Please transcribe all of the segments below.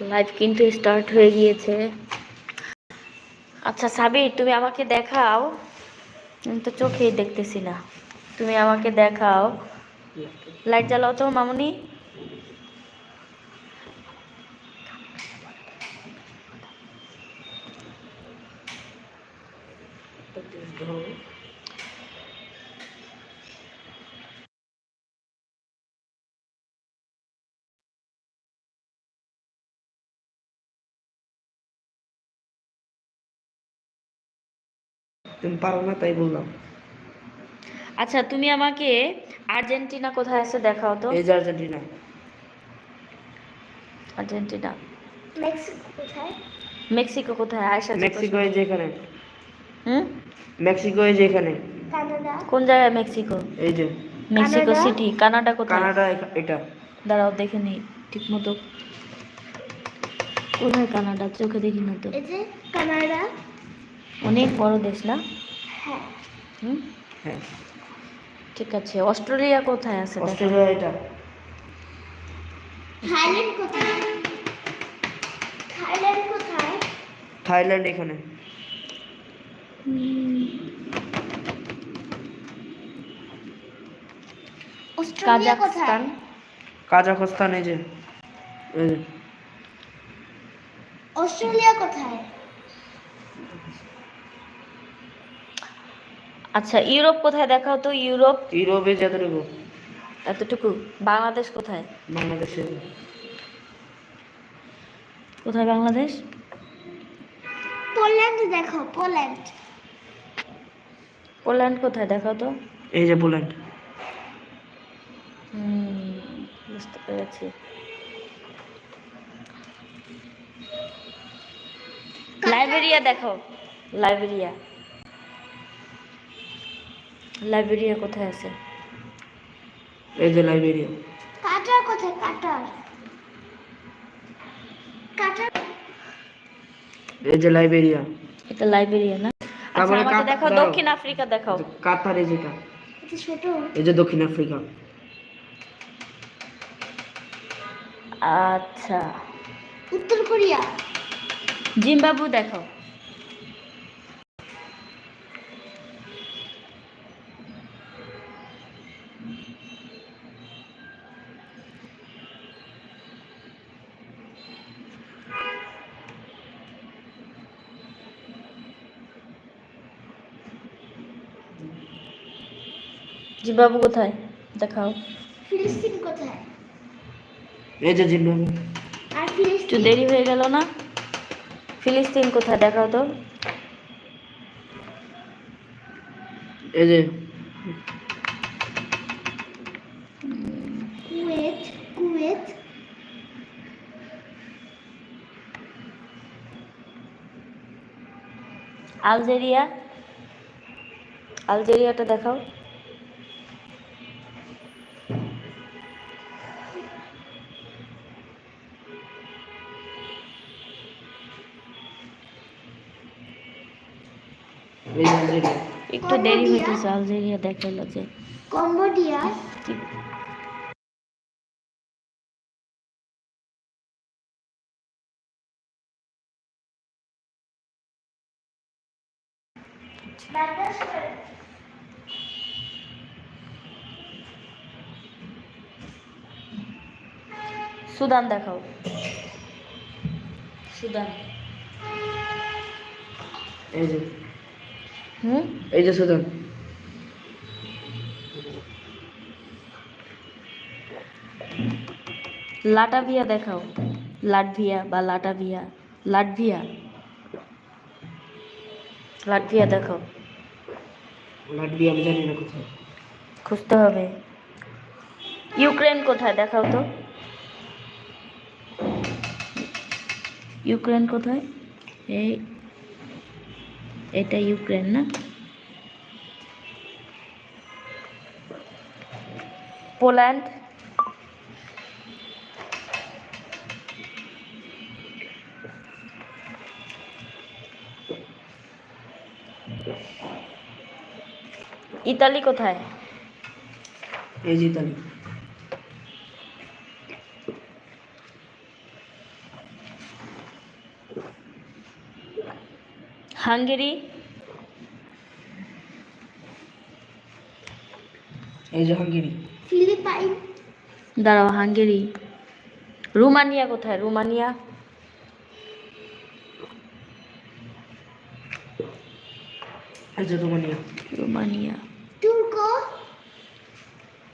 Live কিন্তু start হয়ে গিয়েছে। আচ্ছা সাবির, তুমি আমাকে দেখাও। আমি তো চোখেই দেখতেছি না। তুমি আমাকে দেখাও। লাইট জ্বালাও তো, মামুনি। তুমি পারো না তাই বললাম। আচ্ছা তুমি আমাকে আর্জেন্টিনা কোথায় আছে দেখাও তো। এই যে আর্জেন্টিনা। আর্জেন্টিনা। মেক্সিকো কোথায়? মেক্সিকো কোথায়? আয়সা মেক্সিকো এই যে এখানে। হুম? মেক্সিকো এই যে এখানে। কানাডা। কোন জায়গায় মেক্সিকো? এই যে। মেক্সিকো সিটি কানাডা কোথায়? কানাডা এটা। দাঁড়াও দেখে নি ঠিক মতো। কোথায় কানাডা? চোখে দেখি না তো। এই যে কানাডা। অনেক বড় দেশ না? হ্যাঁ। হুম? হ্যাঁ। ঠিক আছে অস্ট্রেলিয়া কোথায় আছে অস্ট্রেলিয়া এটা। থাইল্যান্ড কোথায়? থাইল্যান্ড কোথায়? থাইল্যান্ড এখানে। অস্ট্রেলিয়া কাজাখস্তান। কাজাখস্তান এই যে এই যে। অস্ট্রেলিয়া কোথায়? আচ্ছা ইউরোপ কোথায়? দেখা হতো ইউরোপ। ইউরোপে যতটুকু। এতটুকু। বাংলাদেশ কোথায়? বাংলাদেশে। কোথায় বাংলাদেশ? পোল্যান্ড দেখো পোল্যান্ড। পোল্যান্ড কোথায়? দেখাও তো। এই যে পোল্যান্ড। হুম বুঝতে পেরেছি। লাইবেরিয়া দেখো লাইবেরিয়া। লাইবেরিয়া কোথায় আছে? এই যে লাইবেরিয়া কাটার কোথায়? কাটার। কাটার। এই যে লাইবেরিয়া এটা লাইবেরিয়া না? আচ্ছা তারপরে আমাকে দেখাও দক্ষিণ আফ্রিকা দেখাও। কাতার এই যেটা। এটা ছোট। এই যে দক্ষিণ আফ্রিকা। আচ্ছা। উত্তর কোরিয়া। জিম্বাবু দেখাও। জিম্বাবু কোথায়? দেখাও। ফিলিস্তিন কোথায়? এই যে জিম্বাবু। আর একটু ফিলিস্তিন দেরি হয়ে গেল না? ফিলিস্তিন কোথায়? দেখাও তো। এই যে। Kuwait Kuwait. আলজেরিয়া। আলজেরিয়াটা দেখাও। একটু দেরি হইতেছে আলজেরিয়া দেখাল যে। কম্বোডিয়া। সুদান দেখাও। সুদান। এই যে। হুম? এই যে সুদান লাটাভিয়া দেখাও। লাটভিয়া বা লাটাভিয়া লাটভিয়া লাটভিয়া দেখাও। লাটভিয়া আমি জানি না কোথায়। খুঁজতে হবে। ইউক্রেন কোথায়? দেখাও তো। ইউক্রেন কোথায়? এই এটা ইউক্রেন না? পোল্যান্ড। ইতালি কোথায়? এই যে ইতালি। হাঙ্গেরি। এই যে হাঙ্গেরি। ফিলিপাইন। দাঁড়াও হাঙ্গেরি। রুমানিয়া কোথায়? রুমানিয়া। এই যে রোমানিয়া। রুমানিয়া। তুর্ক।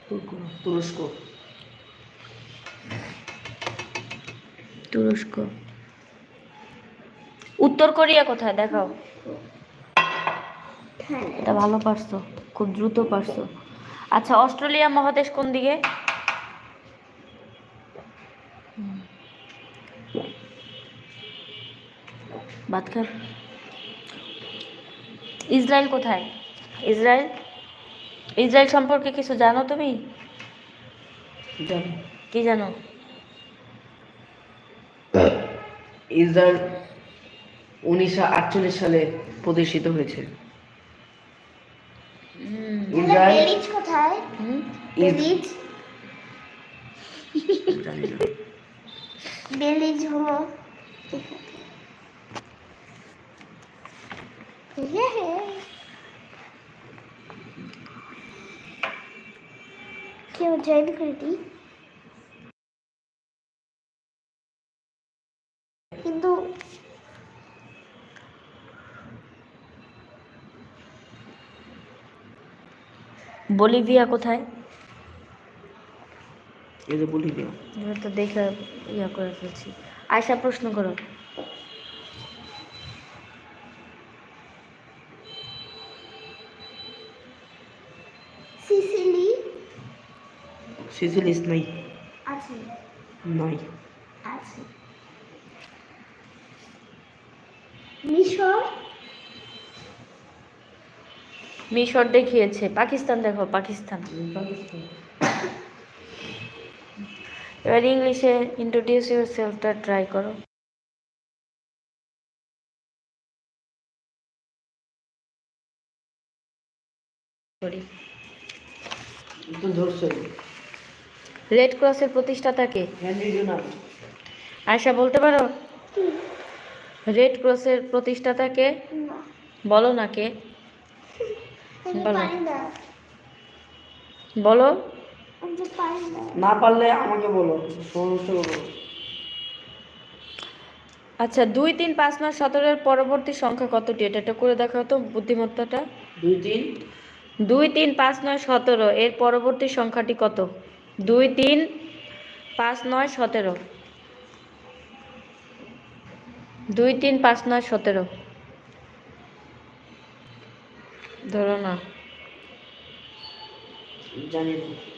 তুর্ক তুরস্ক। তুরস্ক। উত্তর কোরিয়া কোথায়? দেখাও। এটা ভালো পারছ খুব দ্রুত পারছ। আচ্ছা অস্ট্রেলিয়া মহাদেশ কোন দিকে? ইসরায়েল কোথায়? ইসরায়েল? ইসরায়েল সম্পর্কে কিছু জানো তুমি? জানি। কি জানো? ইসরায়েল উনিশশো আটচল্লিশ সালে প্রতিষ্ঠিত হয়েছে। কেউ জয়েন করে দিই কিন্তু বলিভিয়া কোথায়? এই যে বলিভিয়া। এবার তো দেখে ইয়া করে ফেলছি। আয়সা প্রশ্ন করো। সিসিলি। সিসিলিস নাই আছে। নাই আছে। মিশর। মিশর দেখিয়েছে। পাকিস্তান দেখো পাকিস্তান। এবার ইংলিশে ইন্ট্রোডিউস ইউর সেলফটা ট্রাই করো। রেড ক্রসের প্রতিষ্ঠাতাকে আয়সা বলতে পারো? রেড ক্রসের প্রতিষ্ঠাতাকে বলো না কে? বলো। না। বলো। না। পারলে আমাকে বলো বলো। আচ্ছা দুই তিন পাঁচ নয় সতেরোর পরবর্তী সংখ্যা কতটি? এটা একটা করে দেখাও তো বুদ্ধিমত্তাটা। দুই তিন। দুই তিন পাঁচ নয় সতেরো এর পরবর্তী সংখ্যাটি কত? দুই তিন পাঁচ নয় সতেরো। দুই তিন পাঁচ নয় সতেরো। ধরো না জানি না